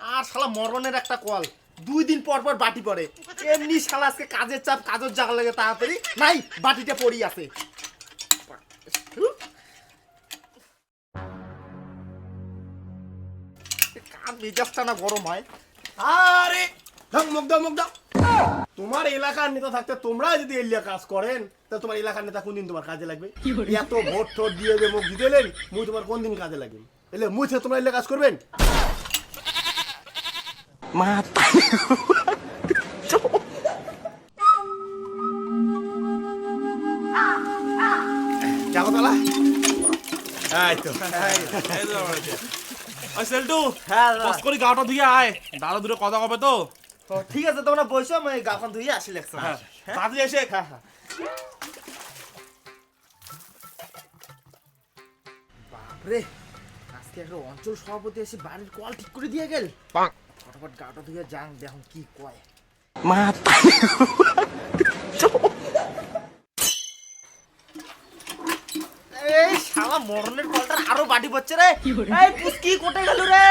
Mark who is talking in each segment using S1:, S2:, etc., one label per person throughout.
S1: আর শালা মরণের একটা কল। দুই দিন পর পর বাটি পড়ে। এমনি শালা আজকে কাজের চাপ কাজের জায়গা লাগে তাড়াতাড়ি। নাই বাটিটা পড়ি আছে। মেজাজটা না গরম হয়?
S2: আরে মুখ দাও মুখ দাও। তোমার এলাকার নেতা থাকতে তোমরা যদি এলিয়া কাজ করেন তা তোমার এলাকার নেতা কোনদিন তোমার কাজে লাগবে? এত ভোট ঠোট দিয়ে যে মুখ দিতে এলেন মুই তোমার কোন দিন কাজে লাগবে? এলে মুই তোমরা এলিয়া কাজ করবেন? যাব তালা এই তো
S3: ওই সেলটু
S1: হ্যাঁ দাদা।
S3: করে গাটা ধুয়ে আয় দাদা দুটো কথা কবে তো
S1: তো ঠিক আছে তোমরা বসো আমি গাফান ধুয়ে আসি লেখছো
S3: হ্যাঁ তাড়াতাড়ি এসে
S1: হ্যাঁ হ্যাঁ বাপরে আজকে একটা অঞ্চল সভাপতি এসে বাড়ির কল ঠিক করে দিয়ে গেল ফটাফট গাটা ধুয়ে যাং দেখুন কি কয়। এই শালা মরণের কলটা আরও বাটি পড়ছে রে। এই পুস্কি কোটে গেল রে?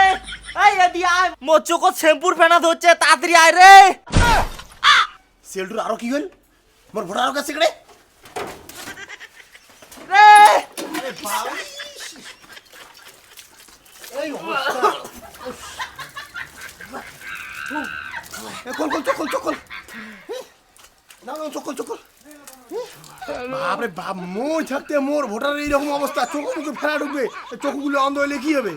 S1: এই এদি আয় মোর চোখত শ্যাম্পুর ফেনা ধরছে তাড়াতাড়ি আয় রে।
S2: সেলটুর আরও কি হল? মোর আরও কাছে কেড়ে
S1: রে?
S2: এই অবস্থা এ, কল কল চকল। না চকল চকল। বাপরে বাপ মই থাকতে মোর ভোটারের এইরকম অবস্থা চোখ মুখে ফেলা ঢুকবে চোখগুলো অন্ধ হইলে কি হবে?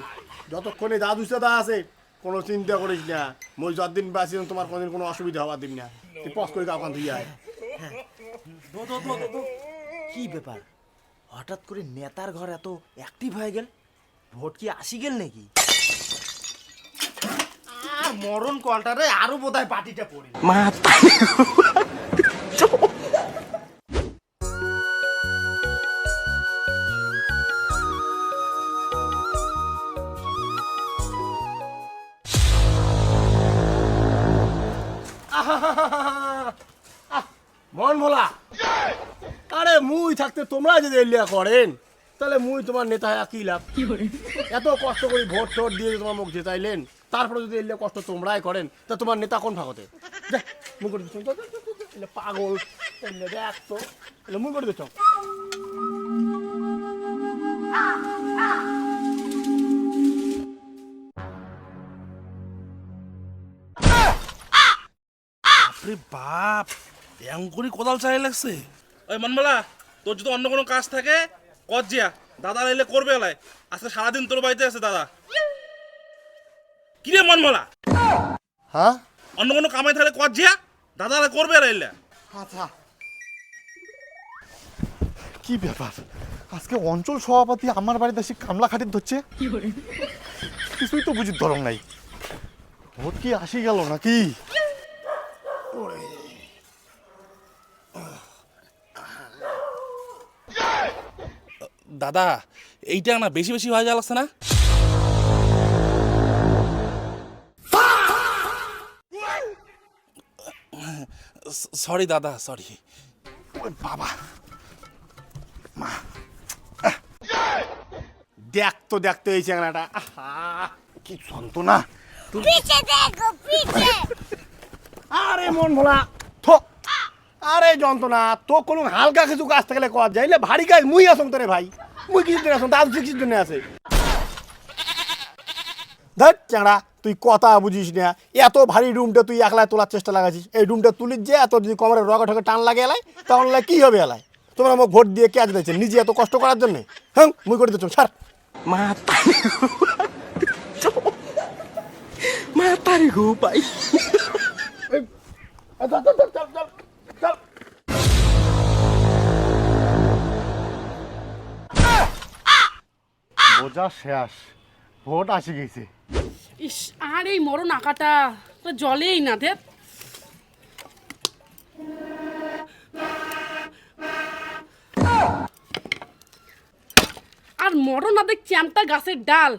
S2: যতক্ষণে দাদু সাদা আছে, কোনো চিন্তা করিস না। মই যতদিন বাঁচি তোমার কোনদিন কোনো অসুবিধা হওয়ার দিন না। তুই পস করে গাওখান ধুই আয়।
S1: কি ব্যাপার? হঠাৎ করে নেতার ঘর এত অ্যাক্টিভ হয়ে গেল? ভোট কি আসি গেল নাকি? মরণ কলটারে আরও বোধহয় পার্টিটা পড়ে
S2: মন ভোলা আরে মুই থাকতে তোমরা যদি এলিয়া করেন। তাহলে মুই তোমার নেতা হয়ে কি লাভ এত কষ্ট করে ভোট টোট দিয়ে তোমার মুখ জেতাইলেন তারপরে যদি এলিয়া কষ্ট তোমরাই করেন তা তোমার নেতা কোন ভাগতে? এলে পাগল দেখ তো মুই করে দিচ্ছ।
S3: বাপরে বাপ এমন করে কোদাল চাই লাগছে। ওই মনমালা তোর যদি অন্য কোনো কাজ থাকে কর জিয়া? দাদা এলে করবে এলাই। আজকে সারাদিন তোর বাড়িতে আছে দাদা। কিরে মনমালা?
S2: হ্যাঁ?
S3: অন্য কোনো কামাই থাকলে কর জিয়া? দাদা এলে করবে এলে।
S2: আচ্ছা। কি ব্যাপার? আজকে অঞ্চল সভাপতি আমার বাড়িতে এসে কামলা খাটির ধরছে? কিছুই তো বুঝির ধরং নাই। ভোট কি আসি গেল নাকি?
S3: দাদা এইটা না বেশি বেশি হয়ে যাচ্ছে না? সরি দাদা সরি
S2: বাবা। মা। দেখতো দেখতো এই চ্যাংড়াটা কি
S4: শুনতো না
S2: আরে মন ভোলা আরে যন্ত্রণা তো কোনো হালকা কিছু কাজ থাকলে কর যাইলে ভারী কাজ মুই আসং তোরে ভাই। মুই কিছু দিন আসং দাদু কিছু দিন আছে। ধর চ্যাংড়া তুই কথা বুঝিস না এত ভারী রুমটা তুই একলা তোলার চেষ্টা লাগাছিস এই রুমটা তুলিস যে এত যদি কমরে রগে ঠকে টান লাগে এলাই তখন এলাই কি হবে এলাই? তোমরা আমাকে ভোট দিয়ে কে দিয়েছে নিজে এত কষ্ট করার জন্য? হ্যাঁ মুই করে দিচ্ছ
S1: গো
S2: এই, চল, চল, চল, চল, চল, চল। বোঝা শেষ। ভোট আসি গেছে।
S5: ইস আর এই মরণ আঁকাটা তো জলেই না দেব আর মরণ আদে চ্যামটা গাছের ডাল।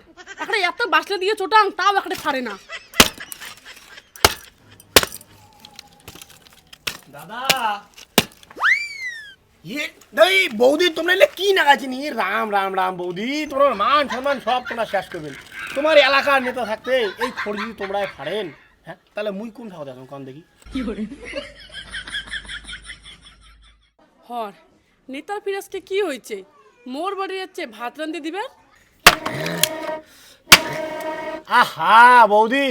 S5: একটা এত বাসলে দিয়ে চোটাং তাও একটা ছাড়ে না।
S2: দাদা ইয়ে এই বৌদি তোমরা এলে কি নাগাছি নি রাম রাম রাম বৌদি তোমার মান সম্মান সব তোমরা শেষ করবেন তোমার এলাকার নেতা থাকতে এই খড় যদি তোমরা ফাড়েন হ্যাঁ তাহলে মুই কোন থাকো দেখো কন দেখি
S5: হর নেতার ফিরাজকে কি হয়েছে মোর বাড়ি যাচ্ছে ভাত রান্ধে দিবেন
S2: আহা বৌদি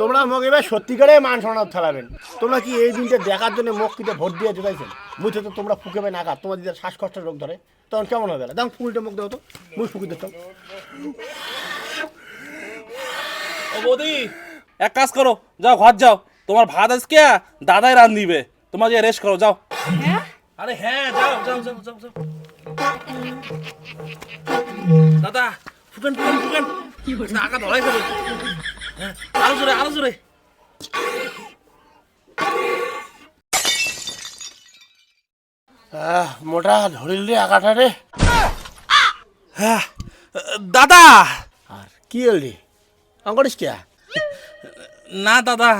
S2: তোমরা মোক এবার সত্যিকারে মান সম্মান ঠেলাবেন। তোমরা কি এই দিনটা দেখার জন্য মুখ ভোট দিয়ে জোগাইছেন তো তোমরা ফুকেবে নাকা তোমার যদি শ্বাসকষ্টের রোগ ধরে। তখন কেমন হবে দেখো ফুলটা মুখ দেবো তো মুখ ফুকি দিতাম
S3: ও বৌদি এক কাজ করো যাও ঘর যাও। তোমার ভাত আজকে দাদাই রান দিবে তোমার যে রেস্ট করো যাও।
S5: হ্যাঁ
S3: আরে হ্যাঁ যাও যাও যাও যাও। যাও দাদা ফুকেন ফুকেন ফুকেন টাকা ধরাই হ্যাঁ, আরও জোরে আরও জোরে
S2: আহ, মোটা ধরিল রে আগাটা রে।
S3: দাদা।
S2: আর কি হল রে? অঙ্করিস কে?
S3: না দাদা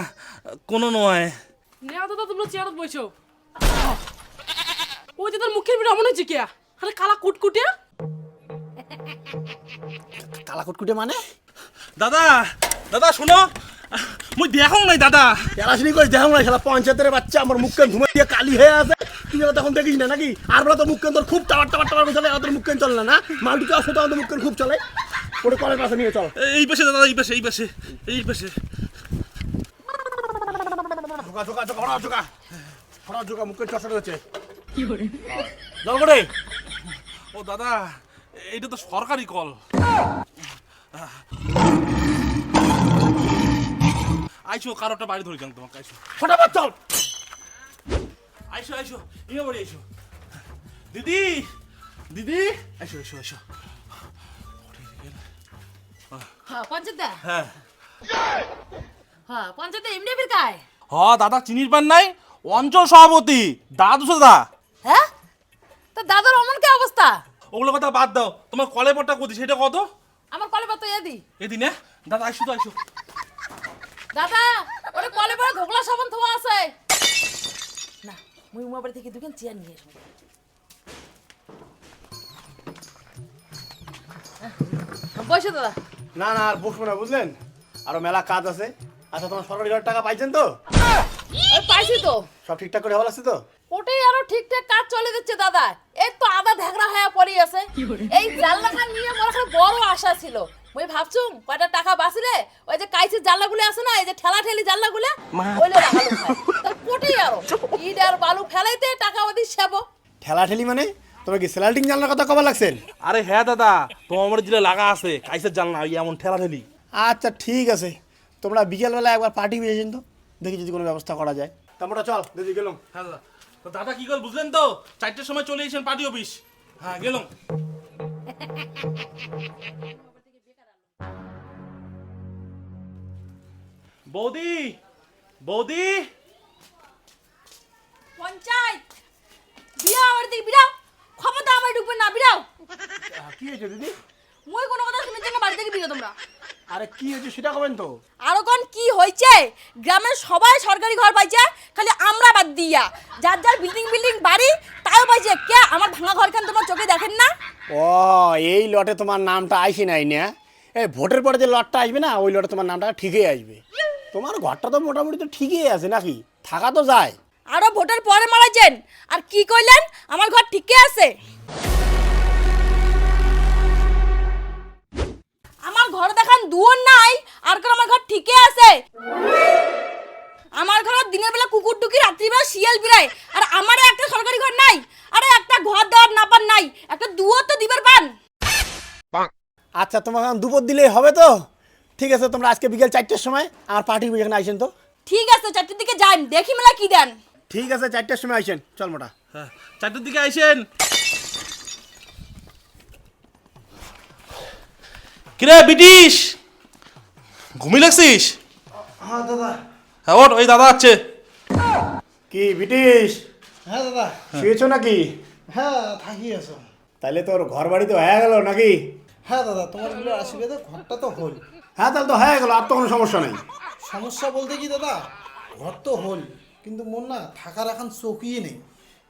S3: কোনো নয়।
S5: নেওয়া দাদা তোমরা চেয়ারত বইছো ওই যে তোর মুখের ভিড় মনে হচ্ছে কিয়া আরে কালা কুটকুটে?
S2: কালা কুটকুটে মানে?
S3: দাদা দাদা শোনো। মুই দেখো নাই দাদা।
S2: এলাশনি করে দেখো নাই খেলা পঞ্চায়েতের বাচ্চা আমার মুখকে ধুমে দিয়ে কালি হয়ে আছে। তুই এবার তখন দেখিস না নাকি? আর বলে তো মুখকে তোর খুব টাবার টাবার টাবার চলে তোর মুখকে চলে না না? মালটুকে আসো তো আমাদের মুখকে খুব চলে। ওটা কলের পাশে নিয়ে চল।
S3: এই পাশে দাদা এই পাশে এই পাশে এই পাশে।
S2: ফড়া ঝোকা ফড়া ঝোকা মুখে চষা রয়েছে জল করে?
S3: ও দাদা এইটা তো সরকারি কল। আইসো কারোটা বাড়ি ধরে যান তোমাকে আইসো।
S2: ফটাফট চল।
S3: আইসো আইসো ইমে বাড়ি আইসো। দিদি দিদি আইসো আইসো আইসো।
S6: হ্যাঁ পঞ্চায়েত
S3: হ্যাঁ।
S6: হ্যাঁ পঞ্চায়েতে এমনি ফির কায়?
S3: হ দাদা চিনির পান নাই। অঞ্চল সভাপতি দাদু দাদা
S6: হ্যাঁ? তা দাদার অমন কি অবস্থা?
S3: ওগুলো কথা বাদ দাও। তোমার কলে পট্টা কতি সেটা কত?
S6: আমার কলে পাতো এদি
S3: এদিনে দাদা আইসো তো আইসো।
S6: দাদা ওরে কলে পরে ধোকলা সাবান থোয়া আছে। না মুই উমা বাড়ি থেকে দুখান চেয়ার নিয়ে আসব। বসে দাদা।
S2: না না আর বসবো না বুঝলেন? আরও মেলা কাজ আছে। আচ্ছা তোমার সরকারি ঘরের টাকা পাইছেন তো?
S6: পাইছি তো।
S2: সব ঠিকঠাক করে হওয়া আছে তো?
S6: ওটাই আরও ঠিকঠাক কাজ চলে যাচ্ছে দাদা। এই তো আদা ঢেকরা হয়ে পড়ি আছে এই জানলাটা নিয়ে আমার বড় আশা ছিল। মুই ভাবছুম কয়টা টাকা বাঁচিলে? ওই যে কাইছির জানলাগুলো আছে না এই যে ঠেলা ঠেলি জানলাগুলো ওইলে কোটেই আরও ইট আর বালু ফেলাইতে টাকা ওদি সেবো।
S2: ঠেলা ঠেলি মানে? তোমার কি জানলার কথা কবার লাগছেন?
S3: আরে হ্যাঁ দাদা তোমার আমার দিলে লাগা আছে কাইসের জাল ওই এমন ঠেলা ঠেলি
S2: আচ্ছা ঠিক আছে। তোমরা বিকেলবেলা একবার পার্টি পেয়েছেন তো দেখি যদি কোনো ব্যবস্থা করা যায়। তা মোটা চল দিদি গেলাম।
S3: হ্যাঁ দাদা। তো দাদা কি কল বুঝলেন তো? চারটের সময় চলে এসেছেন পার্টি অফিস। হ্যাঁ গেলাম। বৌদি বৌদি।
S6: পঞ্চায়েত বিড়াও আমার দিকে বিড়াও। ক্ষমতা আমার ঢুকবে না বিড়াও।
S2: কি হয়েছে দিদি?
S6: মুই কোনো কথা শুনেছি না বাড়ি থেকে বিড়ো তোমরা।
S2: আরে কি হয়েছে সেটা কবেন তো?
S6: আরও কোন কি হয়েছে? গ্রামের সবাই সরকারি ঘর পাইছে খালি আমরা বাদ দিয়া। যার যার বিল্ডিং বিল্ডিং বাড়ি তাও পাইছে। কে? আমার ভাঙা ঘরখান তোমার চোখে দেখেন না?
S2: ও এই লটে তোমার নামটা আইসি নাই না? এই ভোটের পরে যে লটটা আসবে না ওই লটে তোমার নামটা ঠিকই আসবে। তোমার ঘরটা তো মোটামুটি তো ঠিকই আছে নাকি? থাকা তো যায়।
S6: আরও ভোটের পরে মারাইছেন। আর কি কইলেন? আমার ঘর ঠিকই আছে।
S2: তোমার এখন দুপুর দিলেই হবে তো? ঠিক আছে তোমরা আজকে বিকেল চারটের সময় আমার পার্টি এখানে আইসেন তো।
S6: ঠিক আছে চারটের দিকে যান দেখি মেলা কি দেন।
S2: ঠিক আছে চারটের সময় আইসেন। চল মোটা।
S3: হ্যাঁ চারটের দিকে আইসেন। কিরে ব্রিটিশ? ঘুমি লাগছিস?
S7: হ্যাঁ দাদা।
S3: হ্যাঁ ওট ওই দাদা আছে
S2: কি ব্রিটিশ?
S7: হ্যাঁ দাদা।
S2: শুয়েছো নাকি?
S7: হ্যাঁ থাকি আছো।
S2: তাহলে তোর ঘর বাড়ি তো হয়ে গেল নাকি?
S7: হ্যাঁ দাদা তোমারগুলো আশীর্বাদে ঘরটা তো হল।
S2: হ্যাঁ তাহলে তো হয়ে গেল আর তো কোনো সমস্যা নেই।
S7: সমস্যা বলতে কি দাদা ঘর তো হল কিন্তু মোর না থাকার এখন চৌকিয়ে নেই।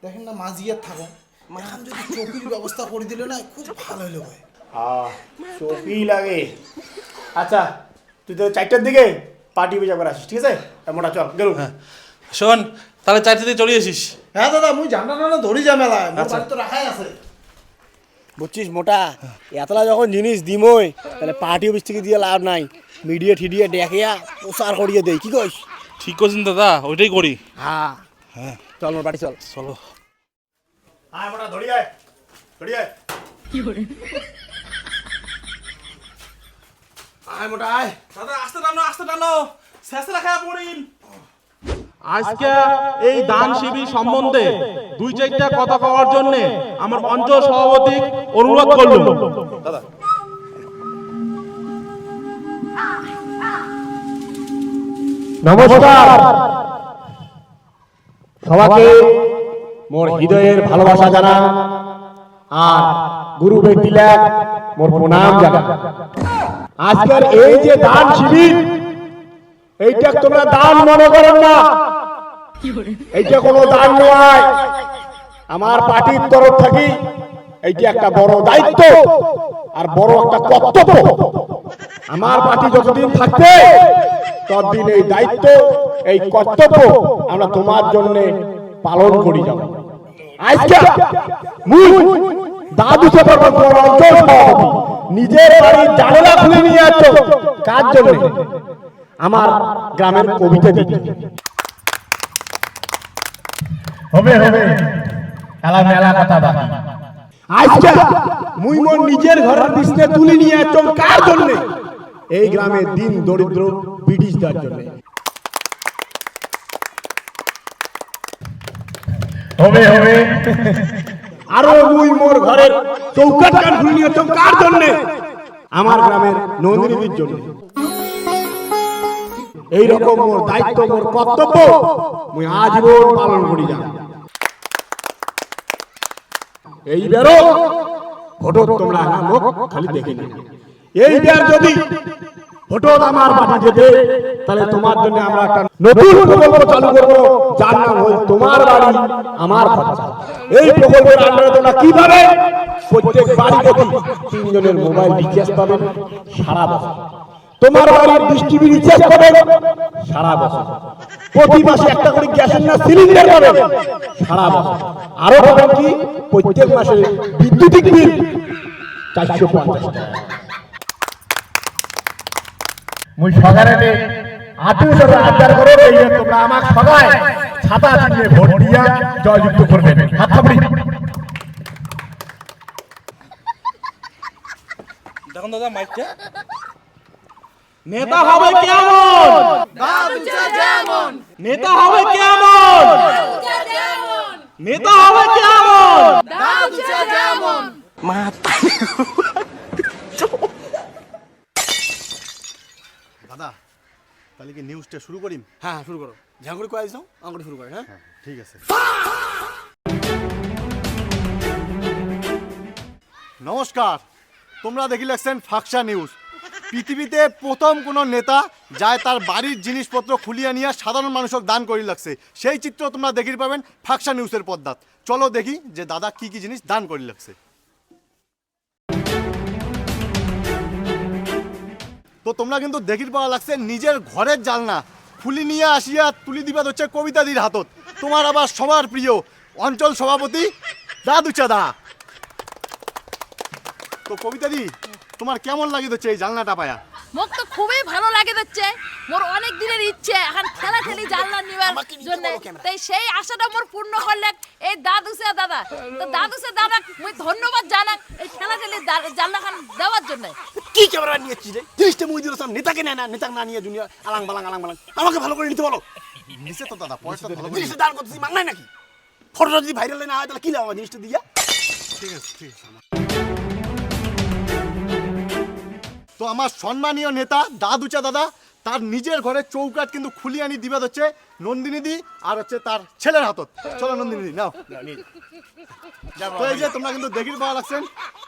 S7: দেখেন না মাঝিয়ার থাকো এখন যদি চৌকির ব্যবস্থা করে দিলে না খুব ভালো হলো ভাই।
S2: আহ চোখই লাগে। আচ্ছা তুই তো চারটার দিকে পার্টি বেজা করে আসিস ঠিক আছে? মোটা চল গেল
S3: শোন তাহলে চারটে দিয়ে চলে আসিস।
S7: হ্যাঁ দাদা মুই জানা না ধরি যা মেলা বাড়ি তো রাখাই আছে।
S2: বুঝছিস মোটা? এতলা যখন জিনিস দিমই তাহলে পার্টি অফিস থেকে দিয়ে লাভ নাই। মিডিয়া ঠিডিয়া ডেকিয়া প্রচার করিয়ে দেই কি কইস?
S3: ঠিক করছেন দাদা ওইটাই করি।
S2: হ্যাঁ। হ্যাঁ। চল মোর বাড়ি চল।
S3: চলো।
S2: আয় মোটা ধরি আয় ধরি আয়। আয় মোটা আয়।
S3: দাদা আস্তে টানো আস্তে টানো। শেষে রাখা পড়িন আজকে এই দান শিবির সম্বন্ধে দুই চারটা কথা কওয়ার জন্য আমার অঞ্চল সভাপতি অনুরোধ করলুম।
S2: নমস্কার। সবাইকে মোর হৃদয়ের ভালোবাসা জানা আর গুরু বেটিলা মোর প্রণাম জানা। আজকের এই যে দান শিবির এইটা তোমরা দান মনে করেন না। এইটা কোনো দান নয়। আমার পার্টির তরফ থেকে এইটা একটা বড় দায়িত্ব আর বড় একটা কর্তব্য। আমার পার্টি যতদিন থাকবে, ততদিন এই দায়িত্ব, এই কর্তব্য আমরা তোমার জন্য পালন করি যাব। আজকে মুই দাদু সবার নিজের বাড়ির জানলা খুলে নিয়ে যাচ্ছ কার জন্য? আমার গ্রামের কবিতা দিতে হবে হবে। খেলা মেলা কথা বাকি। আজকে মুই মোর নিজের ঘরের বিছনে তুলে নিয়ে যাচ্ছ কার জন্য? এই গ্রামের দিন দরিদ্র ব্রিটিশদের জন্য। হবে হবে। আরও মুই মোর ঘরের চৌকাট কান খুলে নিয়ে যাচ্ছ কার জন্য? আমার গ্রামের নন্দিনীদের জন্য। এই রকম মোর দায়িত্ব মোর কর্তব্য মুই আজীবন পালন করি যাব এইবারও ভোট তোমরা আমার মুখ খালি দেখে নিও। এইবার যদি আমার বাড়ি যেতে তাহলে তোমার জন্য আমরা একটা নতুন প্রকল্প চালু করব যার নাম হল তোমার বাড়ি আমার খরচা। এই প্রকল্পের আন্ডারে তোমরা কীভাবে প্রত্যেক বাড়ি প্রতি তিনজনের মোবাইল রিচার্জ পাবেন সারা বছর। তোমার বাড়ির টিভি রিচার্জ পাবেন সারা বছর। প্রতি মাসে একটা করে গ্যাসের না সিলিন্ডার পাবেন সারা বছর। আরও পাবেন কি? প্রত্যেক মাসে বিদ্যুতিক বিল। চারশো পঞ্চাশ টাকা। মুই সকালে আটু সাথে আচার করো এই তোমরা আমার সবাই ছাতা দিয়ে ভোট দিয়া জয়যুক্ত করবেন হাত থাপড়ি।
S3: দেখুন দাদা মাইকটা। নেতা হবে কেমন? নেতা হবে কেমন? নেতা হবে কেমন?
S2: দাদা তাহলে কি নিউজটা শুরু করি? হ্যাঁ শুরু করো। ঝাঁকুড়ি কয়ে আইসাও আমার শুরু করে হ্যাঁ? ঠিক আছে। নমস্কার তোমরা দেখি লাগছেন ফাকসা নিউজ পৃথিবীতে প্রথম কোন নেতা যায় তার বাড়ির জিনিসপত্র খুলিয়া নিয়ে সাধারণ মানুষক দান করি লাগছে। সেই চিত্র তোমরা দেখি পাবেন ফাকসা নিউজের পদ্মাত চলো দেখি যে দাদা কি কি জিনিস দান করি লাগছে। তো তোমরা কিন্তু দেখির পাওয়া লাগছে নিজের ঘরের জালনা খুলি নিয়ে আসিয়া তুলি দিবা হচ্ছে কবিতাদির হাতত। তোমার আবার সবার প্রিয় অঞ্চল সভাপতি দাদু চাদা তো কবিতাদি তোমার কেমন লাগে হচ্ছে এই জালনাটা পায়া?
S6: মোক তো খুবই ভালো লাগে দিচ্ছে মোর অনেক দিনের ইচ্ছে এখন খেলা খেলি জানলা নিবার জন্য। তাই সেই আশাটা মোর পূর্ণ করলে এই দাদু সে দাদা। তো দাদু সে দাদা মুই ধন্যবাদ জানাক এই খেলা খেলি জানলা খান দেওয়ার জন্য।
S2: কি ক্যামেরা নিয়েছি রে? জিনিসটা মুই দিলাম নেতাকে নেয় না নেতাকে না নিয়ে জুনিয়র আলাং বালাং আলাং বালাং আমাকে ভালো করে নিতে বলো। নিচে তো দাদা পয়সা ভালো করে জিনিসটা দান করতেছি মাংনাই নাকি? ফটোটা যদি ভাইরাল না হয় তাহলে কি লাভ জিনিসটা দিয়া? ঠিক আছে ঠিক আছে তো আমার সম্মানীয় নেতা দাদুচা দাদা তার নিজের ঘরে চৌকাট কিন্তু খুলিয়ে আনি দিবা হচ্ছে নন্দিনী দি আর হচ্ছে তার ছেলের হাতত। চলো নন্দিনী দি নাও তো এই যে তোমরা কিন্তু দেখির পাওয়া লাগছেন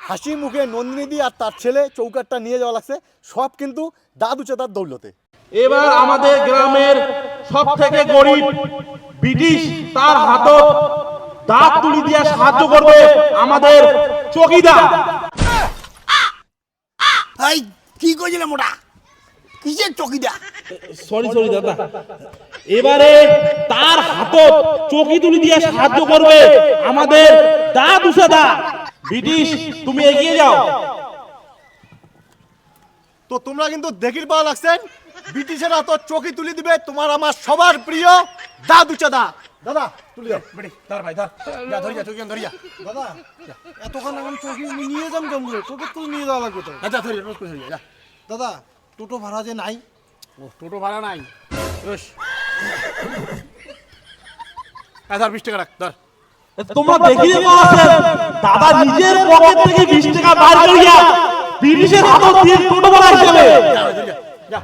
S2: হাসি মুখে নন্দিনী দি আর তার ছেলে চৌকাটটা নিয়ে যাওয়া লাগছে সব কিন্তু দাদুচা তার দৌলতে।
S3: এবার আমাদের গ্রামের সব থেকে গরিব ব্রিটিশ তার হাতত দাঁত তুলি দিয়ে সাহায্য করবে আমাদের চকিদার।
S2: কি কইছিলে মোটা? কিসের চকিটা
S3: সরি সরি দাদা। এবারে তার হাতত চকি তুলি দিয়ে সাহায্য করবে আমাদের দা দুসাদা ব্রিটিশ তুমি এগিয়ে যাও।
S2: তো তোমরা কিন্তু দেখির পাওয়া লাগছেন ব্রিটিশেরা তো চকি তুলি দিবে তোমার আমার সবার প্রিয় দাদু চাদা দাদা তুলি দাও। বেটি ধর ভাই ধর। যা ধরি যা চকি ধরি যা
S7: দাদা এতক্ষণ এখন চৌকি আমি নিয়ে যাম কেমন? টোটো তুলে নিয়ে যাওয়া লাগবে তো।
S2: যা, যা ধরি রোজ করে ধরি যা।
S7: দাদা টোটো ভাড়া যে নাই।
S2: ও টোটো ভাড়া নাই। রোজ হ্যাঁ ধর বিশ টাকা রাখ ধর।
S3: তোমরা দেখিয়ে পাচ্ছেন দাদা নিজের পকেট থেকে বিশ টাকা বার করিয়া ব্রিটিশের হাতত দিয়ে টোটো ভাড়া হিসেবে।
S2: যা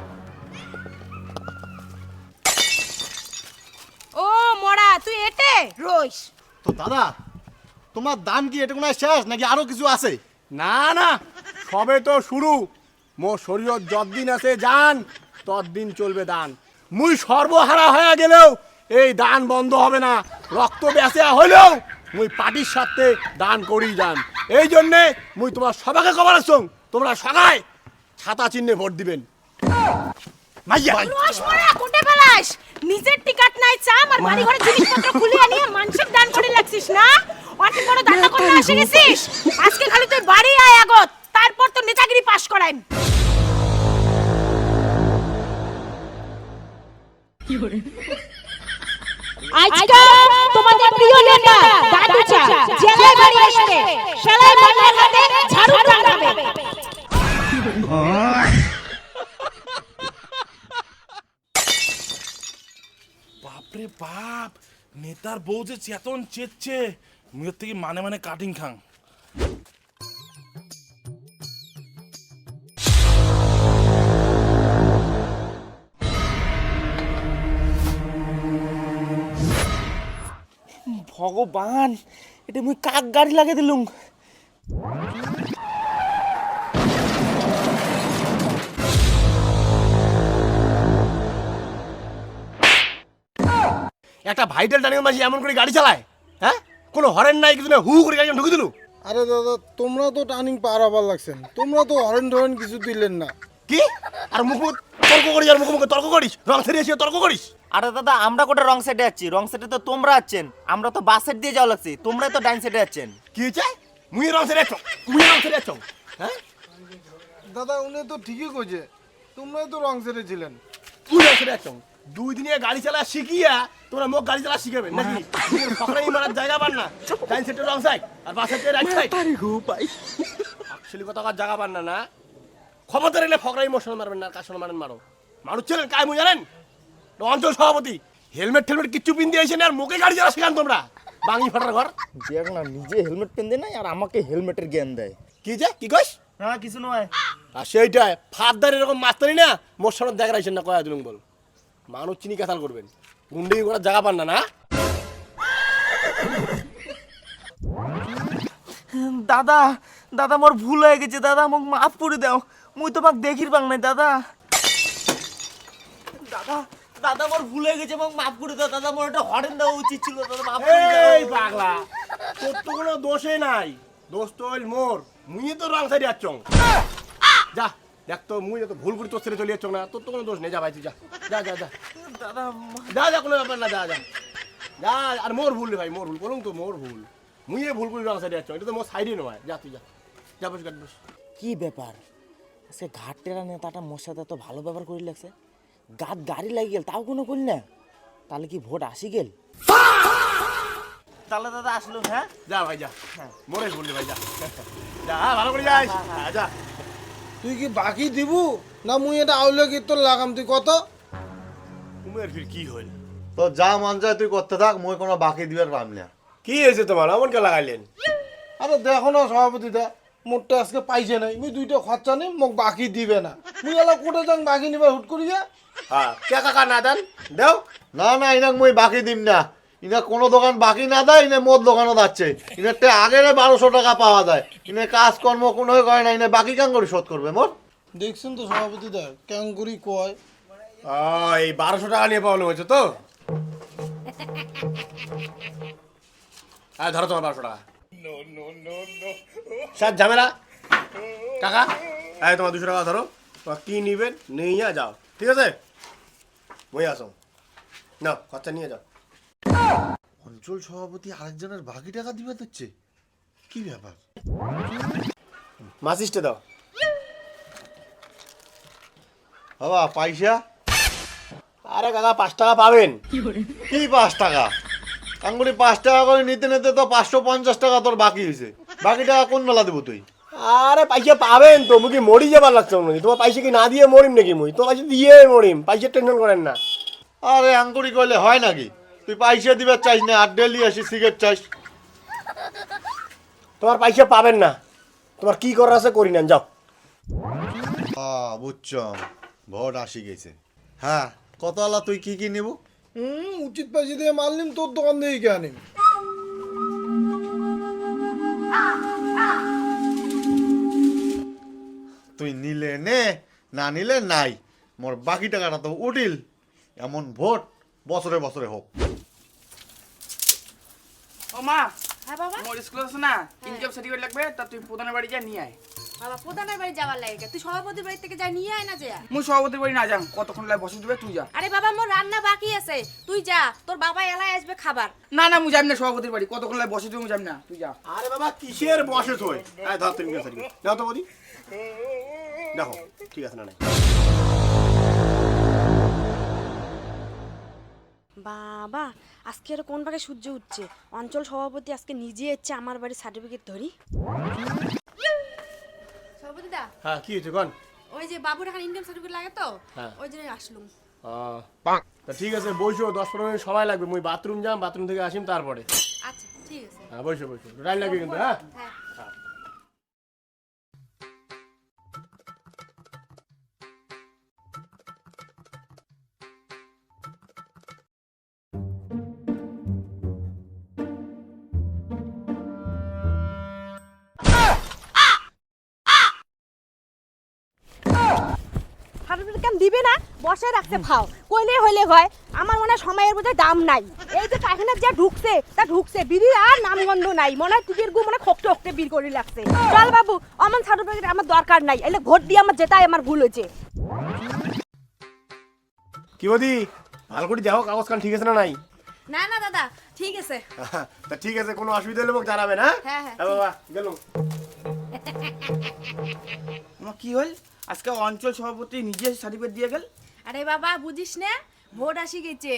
S4: ও মোড়া তুই এটে রইস।
S2: তো দাদা তোমার দান কি এটা কোনো শেষ নাকি আরও কিছু আছে? না না সবে তো শুরু। মোর শরীর যতদিন আছে যান ততদিন চলবে দান। মুই সর্বহারা হয়ে গেলেও এই দান বন্ধ হবে না। রক্ত বেঁচে হইলেও মুই পার্টির সাথে দান করি যান। এই জন্যে মুই তোমার সবাকে কবার আসুন তোমরা সবাই ছাতা চিহ্নে ভোট দিবেন। মাইয়া।
S4: ফেলাস নিজের টিকাট নাই চা আমার বাড়ি ঘরে জিনিসপত্র খুলিয়ে নিয়ে মানসিক দান করে লাগছিস না? অনেক বড় দান করতে আসে গেছিস? আজকে খালি তুই বাড়ি আয় আগত। তো করাইম আজকে তোমাদের প্রিয় নেতা দাদু চা জেলায় বাড়ি আসবে শালায় মাথায় হাতে ঝাড়ু টাঙাবে।
S3: বাপরে বাপ নেতার বউ যে চেতন চেচ্ছে মুখের থেকে মানে মানে কাটিং খাং।
S1: ভগবান, এটা মুই কাক গাড়ি লাগে দিলুম।
S2: একটা ভাইটাল টানিং মাঝি এমন করে গাড়ি চালায় হ্যাঁ? কোনো হরেন নাই, কিছু না হু করে গাড়ি ঢুকে দিলু।
S7: আরে দাদা, তোমরা তো টার্নিং পার হবার লাগছেন। তোমরা তো হরেন টরেন কিছু দিলেন না।
S2: কি? আর মুখ মুখ তর্ক করিস আর মুখে মুখে তর্ক করিস? রং সেটে এসে তর্ক করিস?
S1: আরে দাদা আমরা কোটা রং সাইডে যাচ্ছি। রং সেটে তো তোমরা আছেন। আমরা তো বাস সাইড দিয়ে যাওয়া লাগছি। তোমরাই তো ডাইন সাইডে যাচ্ছেন।
S2: কি হয়েছে? মুই রং ছেড়ে আছো মুই রং ছেড়ে আছো হ্যাঁ?
S7: দাদা উনি তো ঠিকই কইছে। তোমরাই তো রং সেটে ছিলেন।
S2: তুই রং সেটে আছো দুই দিনে গাড়ি চালা শিখিয়া তোমরা মুখ গাড়ি চালা শিখাবে নাকি? সকালে মারার জায়গা পান না। ডাইন সাইডে রং সাইড আর বাস সাইডে রাইট সাইড আসলে কথা জায়গা পান না না? ক্ষমতা এলে ফকরাই মোশন মারবেন না সঙ্গে মারেন মারো। মানুষ ছিলেন কায় মুই জানেন? অঞ্চল সভাপতি হেলমেট টেলমেট কিচ্ছু পিন দিয়েছেন আর মুখে গাড়ি চালা শেখান তোমরা। বাঙি ফাটার ঘর।
S1: দেখ না নিজে হেলমেট পেন নাই আর আমাকে হেলমেটের জ্ঞান দেয়।
S2: কি যে? কি কইস?
S1: না কিছু নয়।
S2: আর সেইটাই ফাদার এরকম মাস্তারি না মোর সামনে দেখা রাখছেন না কয়া দিলুম বল। মানুষ চিনি কাতাল করবেন। গুন্ডি করার জায়গা পান না না?
S1: দাদা দাদা মোর ভুল হয়ে গেছে। দাদা মোক মাফ করে দাও। মুই তোমাক দেখির পাং নাই দাদা। দাদা দাদা মোর ভুল হয়ে গেছে মোক মাফ করে দাও। দাদা মোর একটা হরেন দেওয়া উচিত ছিল দাদা মাফ করে
S2: এই পাগলা তোর তো কোনো দোষে নাই। দোষ তো হইল মোর। মুই তো রং সাইড যাচ্ছ যা দেখ তো মুই তো ভুল করে তোর ছেড়ে চলে যাচ্ছ না। তোর তো কোনো দোষ নেই যা ভাই তুই যা। যা যা যা।
S1: দাদা
S2: যা যা কোনো ব্যাপার না যা যা। যা আর মোর ভুল ভাই মোর ভুল। বলুন তো মোর ভুল। মুই এ ভুল করে রং সাইড যাচ্ছ এটা তো মোর সাইডে নয়। যা তুই যা। যা বস কাট বস।
S1: কি ব্যাপার? সে ঘাট টেরা নেতাটা মোর সাথে তো ভালো ব্যবহার করে লাগছে গাত গাড়ি লাগি গেল তাও কোনো করি না। তাহলে কি ভোট আসি গেল? তাহলে দাদা আসলো হ্যাঁ?
S2: যা ভাই যা। মোরে ভুল রে ভাই যা। যা হ্যাঁ, ভালো করে যাস। হ্যাঁ, যা।
S7: তুই কি বাকি দিবু? না মুই এটা আউলে কি তোর লাগাম তুই কত?
S2: উমের ফির কি হইল?
S8: তো যা মন যায় তুই করতে থাক মই কোনো বাকি দিবার পাম না।
S2: কি হয়েছে তোমার? অমন কে লাগাইলেন?
S7: আরে দেখো না সভাপতি দা মোরটা আজকে পাইছে নাই। মুই দুইটা খরচা নেই মোক বাকি দিবে না। মুই এলা কোটে যাং বাকি নিবার হুট করি যা।
S2: হ্যাঁ কে কাকা না দেন? দেও।
S8: না না ইনাক মই বাকি দিম না। ইনা কোনো দোকান বাকি না দেয় ইনে মোর দোকানও যাচ্ছে ইনারতে আগের বারোশো টাকা পাওয়া যায়। ইনে কাজকর্ম কোনো করে না ইনে বাকি কেন করে শোধ করবে মোর
S7: দেখছেন তো সভাপতি দা কেমন করি কয়।
S2: এই বারোশো টাকা নিয়ে প্রবলেম হয়েছে তো? হ্যাঁ ধরো তোমার বারোশো টাকা। স্যার ঝামেলা। কাকা? এই তোমার দুশো টাকা ধরো। তোমার কি নিবেন নিয়ে যাও। ঠিক আছে? বই আসো। না খরচা নিয়ে যাও।
S8: অঞ্চল সভাপতি আরেকজনের বাকি টাকা দিবে দিচ্ছে কি ব্যাপার?
S2: মাসিসটা দাও।
S8: বাবা পয়সা
S2: আরে কাকা পাঁচ টাকা পাবেন।
S8: কি পাঁচ টাকা? আঙ্গুরি পাঁচ টাকা করে নিতে নিতে তো পাঁচশো পঞ্চাশ টাকা তোর বাকি হয়েছে। বাকি টাকা কোন বেলা দেবো তুই?
S2: আরে পয়সা পাবেন তো কি মরি যাবার লাগছে নাকি তোমার পয়সা কি না দিয়ে মরিম নাকি মুই? তোমার পয়সা দিয়ে মরিম পয়সার টেনশন করেন না।
S8: আরে আঙ্গুরি কইলে হয় নাকি? তুই পয়সা দিবে চাইস না আর ডেলি আসি সিগারেট চাইস।
S2: তোমার পয়সা পাবেন না। তোমার কি করার আছে করি নেন যাও।
S8: আ বুঝছম ভোট আসি গেছে। হ্যাঁ কত আলা তুই কি কি নিব?
S7: হুম উচিত পয়সা দিয়ে মাল নিম তোর দোকান থেকে কে আনিম।
S8: তুই নিলে নে না নিলে নাই। মোর বাকি টাকাটা তো উঠিল। এমন ভোট বছরে বছরে হোক।
S9: ও মা
S6: হ্যাঁ বাবা।
S9: মোর স্কুল আছে না ইনকাম সার্টিফিকেট লাগবে তা তুই প্রধানের বাড়ি যা নিয়ে আয়।
S6: বাবা প্রধানের বাড়ি যাওয়ার লাগে তুই সভাপতির বাড়ি থেকে যা নিয়ে আয় না যা।
S9: মুই সভাপতির বাড়ি না যাম কতক্ষণ লাগে বসে দেবে তুই যা।
S6: আরে বাবা মোর রান্না বাকি আছে তুই যা। তোর বাবা এলায় আসবে খাবার।
S9: না না মুই যাবি না সভাপতির বাড়ি কতক্ষণ লাগে বসে দেবে মুই যাবি না তুই যা।
S2: আরে বাবা কিসের বসে তুই? এই ধর তুমি নাও তো বলি দেখো ঠিক আছে না নাই?
S4: বাবা আজকে আর কোন ভাগে সূর্য উঠছে? অঞ্চল সভাপতি আজকে নিজে এসছে আমার বাড়ির সার্টিফিকেট ধরি।
S6: দা
S2: হ্যাঁ কি হয়েছে কোন?
S6: ওই যে বাবুর এখন ইনকাম সার্টিফিকেট লাগে তো
S2: হ্যাঁ।
S6: ওই জন্য আসলুম।
S2: তা ঠিক আছে বসো দশ পনেরো মিনিট সময় লাগবে। মুই বাথরুম যাম বাথরুম থেকে আসিম তারপরে।
S6: আচ্ছা ঠিক আছে।
S2: হ্যাঁ বসো বসো। টাইম লাগবে কিন্তু হ্যাঁ।
S4: না বসে রাখতে ফাও কইলে হইলে হয় আমার মনে হয় সময়ের বোধহয় দাম নাই। এই যে কাহিনী যা ঢুকছে তা ঢুকছে। বিড়ির আর নামগন্ধ নাই মনে হয় টিকির গু মনে খোকটে খোকটে বীর করে লাগছে চল বাবু আমার সার্টিফিকেট আমার দরকার নাই। এলে ভোট দিয়ে আমার যেটাই আমার ভুল হয়েছে।
S2: কি বদি ভালো করে যাও কাগজ কান ঠিক আছে না নাই?
S6: না না দাদা ঠিক আছে।
S2: তা ঠিক আছে কোনো অসুবিধা হলে মোক জানাবেন হ্যাঁ
S6: হ্যাঁ, হ্যাঁ,
S2: বাবা গেলুম।
S9: আমার কি হল? আজকে অঞ্চল সভাপতি নিজে সার্টিফিকেট দিয়ে গেল?
S6: আরে বাবা, বুঝিস না? ভোট আসি গেছে।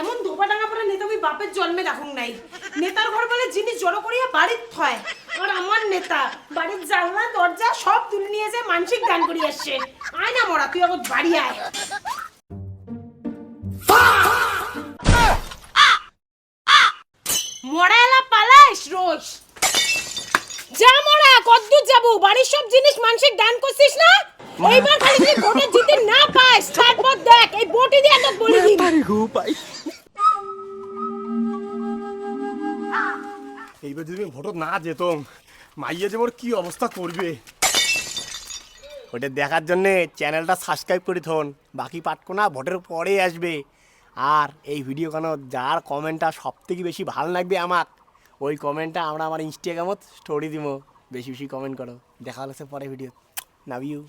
S4: এমন ধোপা ডাঙা পড়া নেতা আমি বাপের জন্মে দেখুন নাই। নেতার ঘর বলে জিনিস জড়ো করিয়া বাড়ির থয়, আর আমার নেতা, বাড়ির জানলা, দরজা সব তুলে নিয়ে যায় মানসিক দান করি আসছে। আয় না মরা, তুই এখন বাড়ি আয়। মরা এলা পালাইস, রোজ। যা মরা, কদ্দূর যাব। বাড়ির সব জিনিস মানসিক দান করছিস না? এইবার খালি যদি ভোটে জিতে না পাস তারপর দেখ এই বটি দিয়ে তো বলে দিই
S2: এইবার যদি ভোটত না যেতাম মাইয়া যে মোর কি অবস্থা করবে? ওটা দেখার জন্যে চ্যানেলটা সাবস্ক্রাইব করে থন বাকি পাটকো না ভোটের পরে আসবে। আর এই ভিডিও কেন যার কমেন্টটা সব থেকে বেশি ভালো লাগবে আমার ওই কমেন্টটা আমরা আমার ইনস্টাগ্রামত স্টোরি দিব বেশি বেশি কমেন্ট করো। দেখা হচ্ছে পরে ভিডিও নাভ ইউ